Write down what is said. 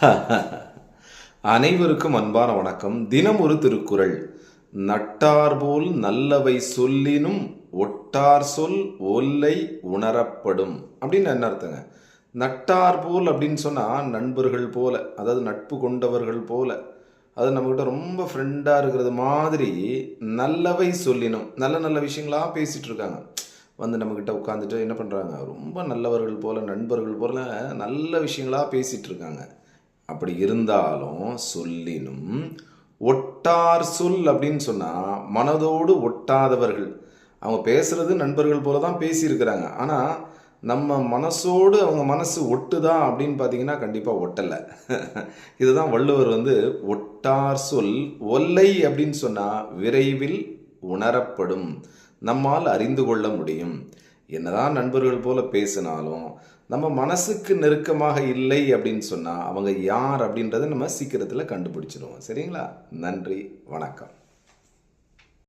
அனைவருக்கும் அன்பான வணக்கம். தினம் ஒரு திருக்குறள். நட்டார் போல் நல்லவை சொல்லினும் ஒட்டார் சொல் ஒல்லை உணரப்படும். அப்படின்னு என்ன அர்த்தங்க? நட்டார் போல் அப்படின்னு சொன்னால் நண்பர்கள் போல அதாவது நட்பு கொண்டவர்கள் போல. அது நம்மக்கிட்ட ரொம்ப ஃப்ரெண்டாக இருக்கிறது மாதிரி நல்லவை சொல்லினும் நல்ல நல்ல விஷயங்களா பேசிகிட்டு இருக்காங்க. வந்து நம்மக்கிட்ட உட்காந்துட்டு என்ன பண்ணுறாங்க ரொம்ப நல்லவர்கள் போல் நண்பர்கள் போல் நல்ல விஷயங்களா பேசிகிட்டு இருக்காங்க. அப்படி இருந்தாலும் சொல்லினும் ஒட்டார் சொல் அப்படின்னு சொன்னால் மனதோடு ஒட்டாதவர்கள். அவங்க பேசுகிறது நண்பர்கள் போல தான் பேசியிருக்கிறாங்க. ஆனால் நம்ம மனசோடு அவங்க மனசு ஒட்டுதா அப்படின்னு பார்த்தீங்கன்னா கண்டிப்பாக ஒட்டலை. இதுதான் வள்ளுவர் வந்து ஒட்டார் சொல் ஒல்லை அப்படின்னு சொன்னால் விரைவில் உணரப்படும். நம்மால் அறிந்து கொள்ள முடியும். என்னதான் நண்பர்கள் போல பேசினாலும் நம்ம மனசுக்கு நெருக்கமாக இல்லை அப்படின்னு சொன்னால் அவங்க யார் அப்படின்றத நம்ம சீக்கிரத்தில் கண்டுபிடிச்சிடுவோம் சரிங்களா? நன்றி வணக்கம்.